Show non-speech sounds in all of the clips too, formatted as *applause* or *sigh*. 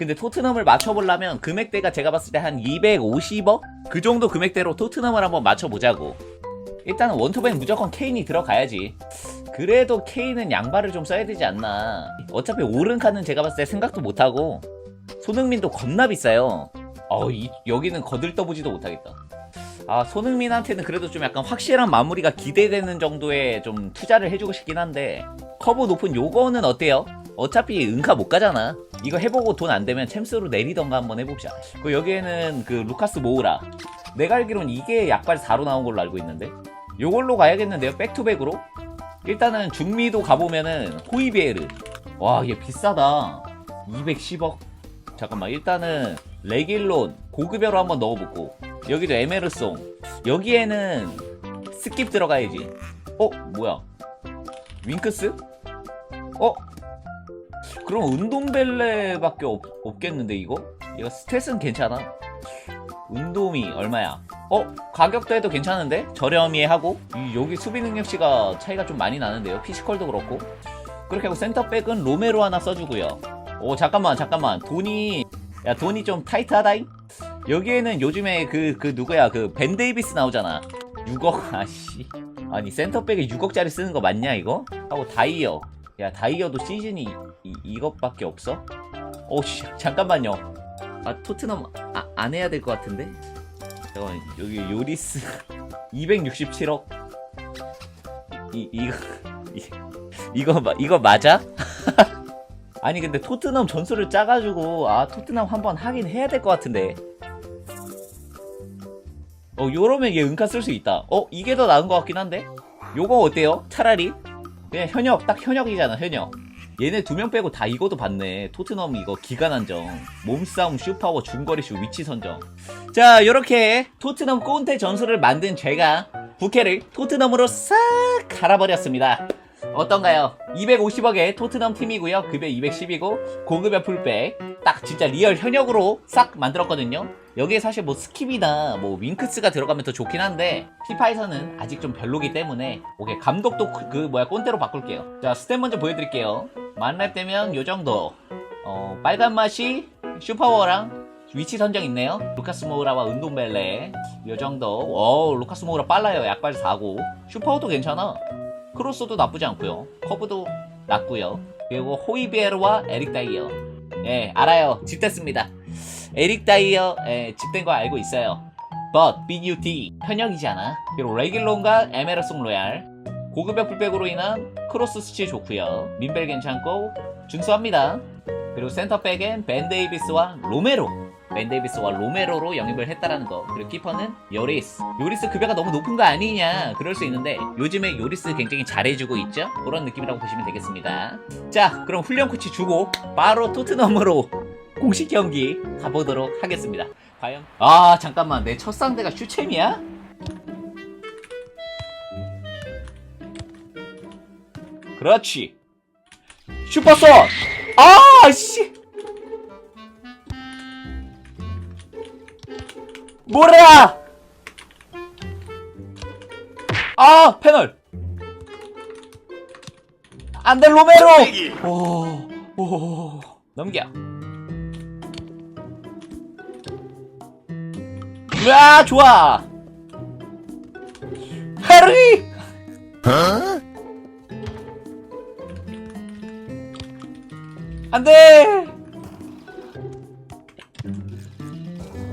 근데 토트넘을 맞춰보려면 금액대가 제가 봤을 때 한 250억? 그 정도 금액대로 토트넘을 한번 맞춰보자고. 일단은 원투백 무조건 케인이 들어가야지. 그래도 케인은 양발을 좀 써야 되지 않나. 어차피 오른카는 제가 봤을 때 생각도 못하고 손흥민도 겁나 비싸요. 어, 이, 여기는 거들떠보지도 못하겠다. 아, 손흥민한테는 그래도 좀 약간 확실한 마무리가 기대되는 정도의 좀 투자를 해주고 싶긴 한데 커브 높은 요거는 어때요? 어차피 은카 못 가잖아. 이거 해보고 돈 안 되면 챔스로 내리던가 한번 해봅시다. 그 여기에는 그 루카스 모우라. 내가 알기론 이게 약발 4로 나온 걸로 알고 있는데 요걸로 가야겠는데요. 백투백으로. 일단은 중미도 가보면은 호이비에르. 와, 얘 비싸다. 210억. 잠깐만, 일단은 레길론 고급여로 한번 넣어보고 여기도 에메르송. 여기에는 스킵 들어가야지. 어, 뭐야? 윙크스? 어? 그럼 운동벨레밖에 없, 없겠는데 이거? 얘가 스탯은 괜찮아? 운동이 얼마야? 어? 가격도 해도 괜찮은데? 저렴이 하고? 이- 여기 수비 능력치가 차이가 좀 많이 나는데요? 피지컬도 그렇고 그렇게 하고 센터백은 로메로 하나 써주고요 오 잠깐만 잠깐만 돈이 야 돈이 좀 타이트하다잉? 여기에는 요즘에 그, 그 누구야 그 벤 데이비스 나오잖아 6억 *laughs* 아씨 아니 센터백에 6억짜리 쓰는 거 맞냐 이거? 하고 다이어 야 다이어도 시즌이 이, 이것밖에 없어? 오씨 잠깐만요 아 토트넘 아, 안 해야 될 것 같은데? 잠깐만 여기 요리스 *laughs* 267억 이 이거 이, 이거 마- 이거 맞아? *laughs* 아니 근데 토트넘 전술을 짜가지고 아 토트넘 한번 하긴 해야 될 것 같은데 어 요러면 얘 은카 쓸 수 있다 어 이게 더 나은 것 같긴 한데 요거 어때요? 차라리 그냥 현역 딱 현역이잖아 현역. 얘네 두 명 빼고 다 이거도 봤네. 토트넘 이거 기간 한정. 몸싸움 슈파워 중거리 슛 위치 선정. 자 요렇게 토트넘 꼰대 전술을 만든 제가 부캐를 토트넘으로 싹 갈아버렸습니다. 어떤가요? 250억의 토트넘 팀이고요. 급여 210이고 고급여 풀백. 딱 진짜 리얼 현역으로 싹 만들었거든요 여기에 사실 뭐 스킵이나 뭐 윙크스가 들어가면 더 좋긴 한데 피파에서는 아직 좀 별로기 때문에 오케이 감독도 그, 그 뭐야 꼰대로 바꿀게요. 자 스텝 먼저 보여드릴게요. 만렙 되면 요 정도. 어 빨간 맛이 슈퍼워랑 위치 선정 있네요. 루카스 모우라와 운동벨레. 요 정도. 어 루카스 모우라 빨라요. 약발 4고. 슈퍼워도 괜찮아. 크로스도 나쁘지 않고요. 커브도 낮고요. 그리고 호이비에르와 에릭 다이어. 예 알아요. 집 됐습니다 에릭 다이어 예, 집된 거 알고 있어요. But BUT 현역이잖아? 그리고 레길론과 에메르송 로얄 고급여 풀백으로 인한 크로스 스치 좋고요. 민벨 괜찮고 준수합니다. 그리고 센터백엔 벤 데이비스와 로메로 벤 데이비스와 로메로로 영입을 했다라는 거. 그리고 키퍼는 요리스. 요리스 급여가 너무 높은 거 아니냐? 그럴 수 있는데 요즘에 요리스 굉장히 잘해주고 있죠? 그런 느낌이라고 보시면 되겠습니다. 자 그럼 훈련 코치 주고 바로 토트넘으로 공식 경기 가보도록 하겠습니다. 과연? 아 잠깐만. 내 첫 상대가 슈챔이야? 그렇지. 슈퍼선 아씨! 뭐라 아 패널. 안돼 로메로. 오, 오. 넘겨 와 좋아 해리 안돼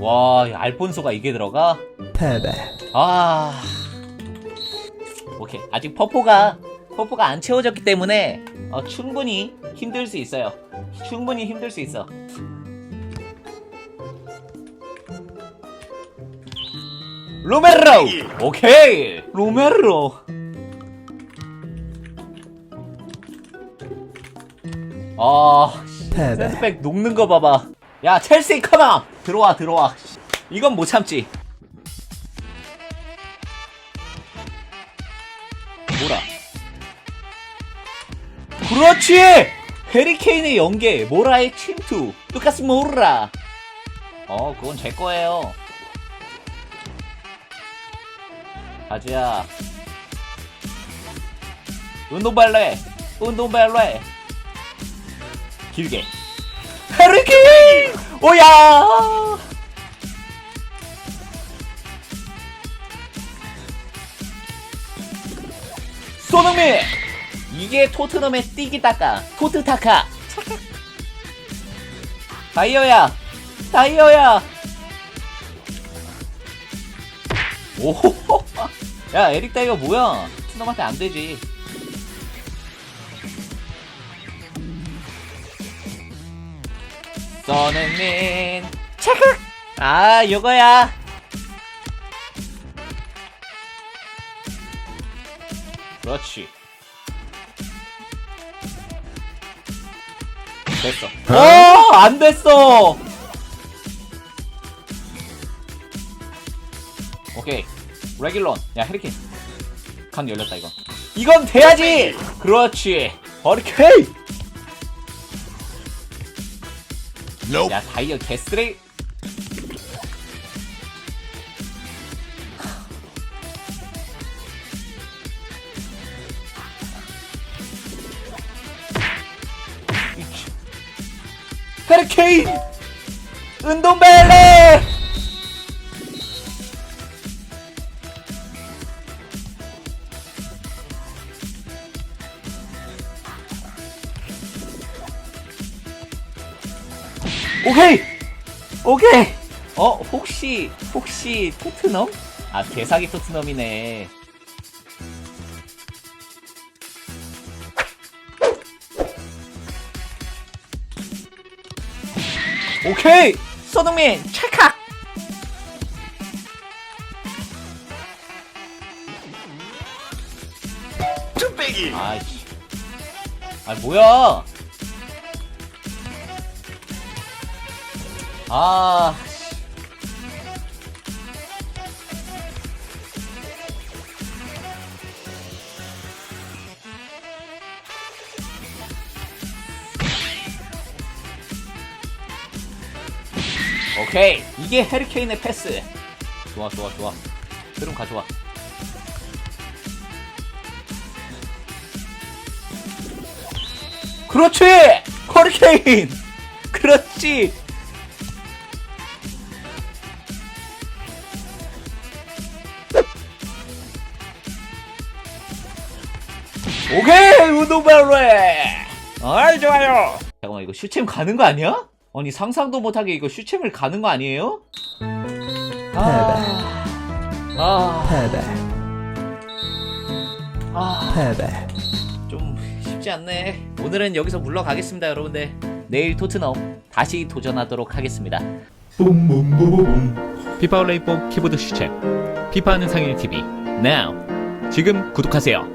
와, 이 알폰소가 이게 들어가? 패배. 아. 오케이. 아직 퍼포가, 퍼포가 안 채워졌기 때문에, 어, 충분히 힘들 수 있어요. 충분히 힘들 수 있어. 로메로! 오케이! 로메로! 아, 패배. 센스백 녹는 거 봐봐. 야, 첼시 컴온! 들어와, 들어와. 이건 못 참지. 뭐라? 그렇지! 해리케인의 연계, 모라의 침투, 루카스 모라. 어, 그건 제 거예요. 가자. 운동발레, 운동발레. 길게. 해리케인! 오야! 손흥민! 이게 토트넘의 띠기타카, 토트타카. *laughs* 다이어야! 다이어야! 오호호! 야, 에릭 다이어 뭐야? 토트넘한테 안 되지. 손흥민. 체크! 아 이거야. 그렇지. 됐어. 어, 어안 됐어. 오케이 레귤런 야 해리케인. 칸 열렸다 이건 이건 돼야지! 그렇지. 허리케인 야 다이어 개쓰레 헤르케인! 은동벨레 오케이. 오케이. 어 혹시 혹시 토트넘? 아 개사기 토트넘이네. 오케이. 손흥민 찰칵! 뚝배기 아이씨. 아 뭐야 아. 씨. 오케이. 이게 헤리케인의 패스. 좋아 좋아 좋아. 흐름 가져와. 그렇지! 허리케인! *laughs* 그렇지 운동발로에 아이 좋아요 잠깐만 이거 슈챔 가는 거 아니야? 아니 상상도 못하게 이거 슈챔을 가는 거 아니에요? 아, 아, 패배, 아. 패배. 좀 쉽지 않네. 오늘은 여기서 물러가겠습니다, 여러분들. 내일 토트넘 다시 도전하도록 하겠습니다. 피파 올레이포 키보드 슈챔 피파하는 상일 TV now 지금 구독하세요.